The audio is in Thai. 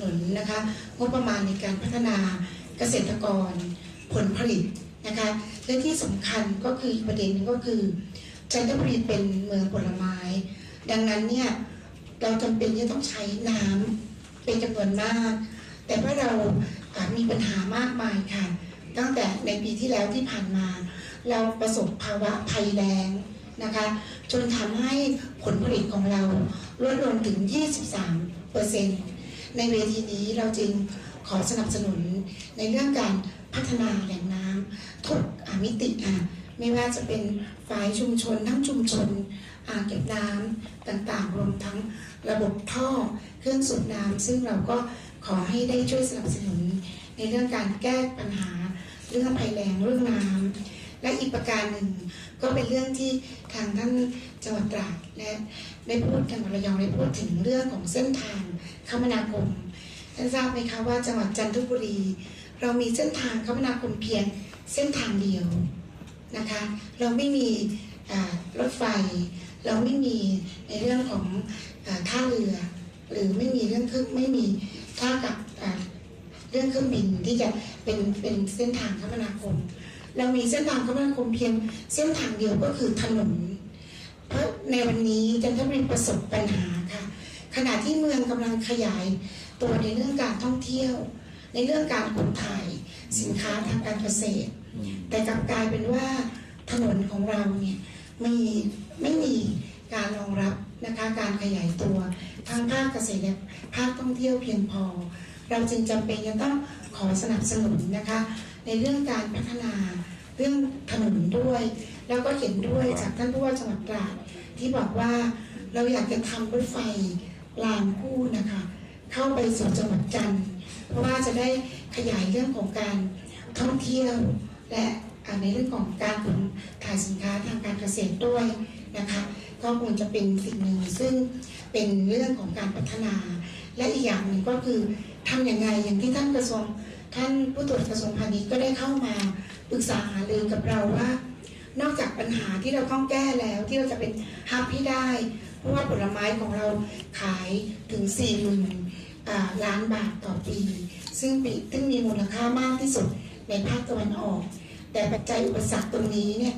สนุนนะคะงบประมาณในการพัฒนาเกษตรกรผลผลิตนะคะและที่สำคัญก็คือประเด็นหนึงก็คือจันทบุรีเป็นเมืองผลไม้ ดังนั้นเนี่ยเราจำเป็นที่จะต้องใช้น้ำเป็นจำนวนมาก แต่ว่าเราอ่ามีปัญหามากมายค่ะ ตั้งแต่ในปีที่แล้วที่ผ่านมา เราประสบภาวะภัยแล้งนะคะจนทำให้ผลผลิตของเราลดลงถึง 23เปอร์เซ็นต์ ในเวทีนี้เราจึงขอสนับสนุนในเรื่องการพัฒนาแหล่งน้ำทุกมิติอะไม่ว่าจะเป็นฝ่ายชุมชนทั้งชุมชนอ่างเก็บน้ำต่างๆ รวมทั้งระบบท่อเครื่องสูบน้ำซึ่งเราก็ขอให้ได้ช่วยสนับสนุนในเรื่องการแก้ปัญหาเรื่องภัยแล้งเรื่องน้ำ และอีกประการหนึ่งก็เป็นเรื่องที่ทางท่านจังหวัดตราดและได้พูดทางระยองได้พูดถึงเรื่องของเส้นทางคมนาคมท่านทราบไหมคะว่าจังหวัดจันทบุรี เรามีเส้นทางคมนาคมเพียงเส้นทางเดียวนะคะ เราไม่มีรถไฟ เราไม่มีในเรื่องของอาท่าเรือ หรือไม่มีเรื่องเครื่องไม่มีท่ากับเรื่องเครื่องบินที่จะเป็นเป็นเส้นทางคมนาคม เรามีเส้นทางคมนาคมเพียงเส้นทางเดียวก็คือถนน เพราะในวันนี้จันทบุรีประสบปัญหาค่ะ ขณะที่เมืองกำลังขยายตัวในเรื่องการท่องเที่ยว ในเรื่องการขนถ่ายสินค้าทางการเกษตร แต่กลับกลายเป็นว่าถนนของเราเนี่ยมีไม่มีการรองรับนะคะการขยายตัวทางภาคเกษตรและภาคท่องเที่ยวเพียงพอ เราจึงจำเป็นจะต้องขอสนับสนุนนะคะ ในเรื่องการพัฒนาเรื่องถนนด้วย แล้วก็เห็นด้วยจากท่านผู้ว่าจังหวัดตราดที่บอกว่าเราอยากจะทำรถไฟรางคู่นะคะ เข้าไปสู่จังหวัดจันทร์เพราะว่าจะได้ขยายเรื่องของการท่องเที่ยวและ อ่าในเรื่องของการขนถ่ายสินค้าทางการเกษตรด้วยนะคะก็คงจะเป็นสิ่งหนึ่งซึ่งเป็นเรื่องของการพัฒนา และอีกอย่างหนึ่งก็คือทำอย่างไงอย่างที่ท่านกระทรวงท่านผู้ตรวจกระทรวงพาณิชย์ก็ได้เข้ามาปรึกษาหารือกับเราว่า นอกจากปัญหาที่เราต้องแก้แล้วที่เราจะเป็นฮับให้ได้ เพราะว่าผลไม้ของเราขายถึง4ี่หมื่นล้านบาทต่อปี ซึ่งปีซึ่งมีมูลค่ามากที่สุดในภาคตะวันออก แต่ปัจจัยอุปสรรคตรงนี้เนี่ย